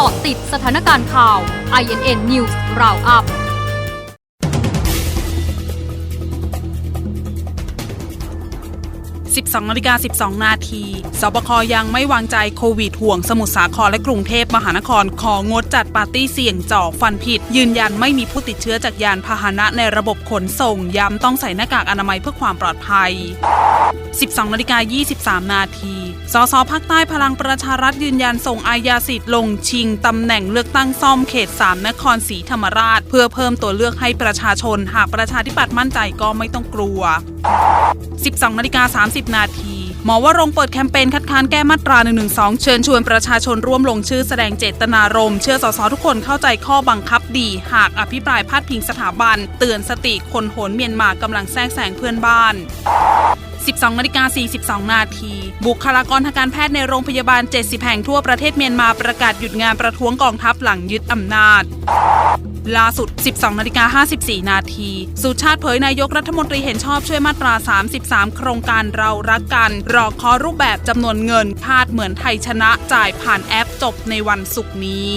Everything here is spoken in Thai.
กาะติดสถานการณ์ข่าว INN News Roundup 12นาฬิกา12 นาที สบคยังไม่วางใจโควิดห่วงสมุทรสาครและกรุงเทพมหานคร ของดจัดปาร์ตี้เสี่ยงจ่อฟันผิด ยืนยันไม่มีผู้ติดเชื้อจากยานพาหนะในระบบขนส่ง ย้ำต้องใส่หน้ากากอนามัยเพื่อความปลอดภัย 12นาฬิกา23 นาที สสภาคใต้พลังประชารัฐยืนยันส่งอายาสิทธิ์ลงชิงตำแหน่งเลือกตั้งซ่อมเขต 3 นครศรีธรรมราช เพื่อเพิ่มตัวเลือกให้ประชาชน หากประชาธิปัตย์มั่นใจก็ไม่ต้องกลัว 12นาฬิกา30 นาทีหมอวรงเปิดแคมเปญคัดค้านแก้มาตรา 112 เชิญชวนประชาชนร่วมลงชื่อแสดงเจตนารมณ์เชื่อสสทุกคนเข้าใจข้อบังคับดี หากอภิปรายพาดพิงสถาบัน เตือนสติคนโหนเมียนมากำลังแทรกแซงเพื่อนบ้าน 12นาฬิกา42 นาที บุคลากรทางการแพทย์ในโรงพยาบาล 70 แห่งทั่วประเทศเมียนมาประกาศหยุดงานประท้วงกองทัพหลังยึดอำนาจล่าสุด 12นาฬิกา54 นาที สุชาติเผยนายกรัฐมนตรีเห็นชอบช่วยมาตรา 33 โครงการเรารักกัน รอคอรูปแบบจำนวนเงินคาดเหมือนไทยชนะจ่ายผ่านแอปจบในวันศุกร์นี้